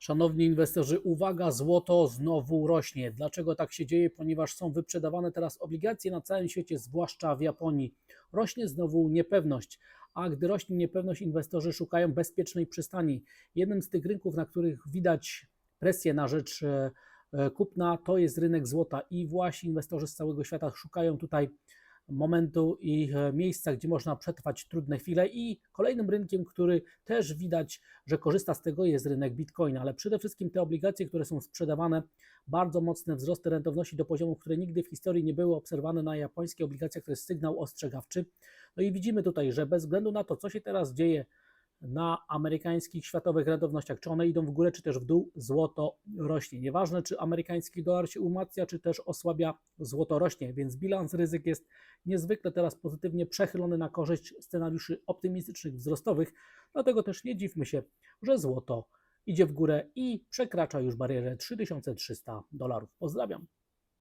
Szanowni inwestorzy, uwaga, złoto znowu rośnie. Dlaczego tak się dzieje? Ponieważ są wyprzedawane teraz obligacje na całym świecie, zwłaszcza w Japonii. Rośnie znowu niepewność, a gdy rośnie niepewność, inwestorzy szukają bezpiecznej przystani. Jednym z tych rynków, na których widać presję na rzecz e, e, kupna, to jest rynek złota i właśnie inwestorzy z całego świata szukają tutaj momentu i e, miejsca, gdzie można przetrwać trudne chwile. I kolejnym rynkiem, który też widać, że korzysta z tego, jest rynek Bitcoina, ale przede wszystkim te obligacje, które są sprzedawane, bardzo mocne wzrosty rentowności do poziomów, które nigdy w historii nie były obserwowane na japońskich obligacjach, to jest sygnał ostrzegawczy. No i widzimy tutaj, że bez względu na to, co się teraz dzieje na amerykańskich światowych rentownościach, czy one idą w górę, czy też w dół, złoto rośnie. Nieważne, czy amerykański dolar się umacnia, czy też osłabia, złoto rośnie, więc bilans ryzyk jest niezwykle teraz pozytywnie przechylony na korzyść scenariuszy optymistycznych, wzrostowych, dlatego też nie dziwmy się, że złoto idzie w górę i przekracza już barierę 3300 dolarów. Pozdrawiam.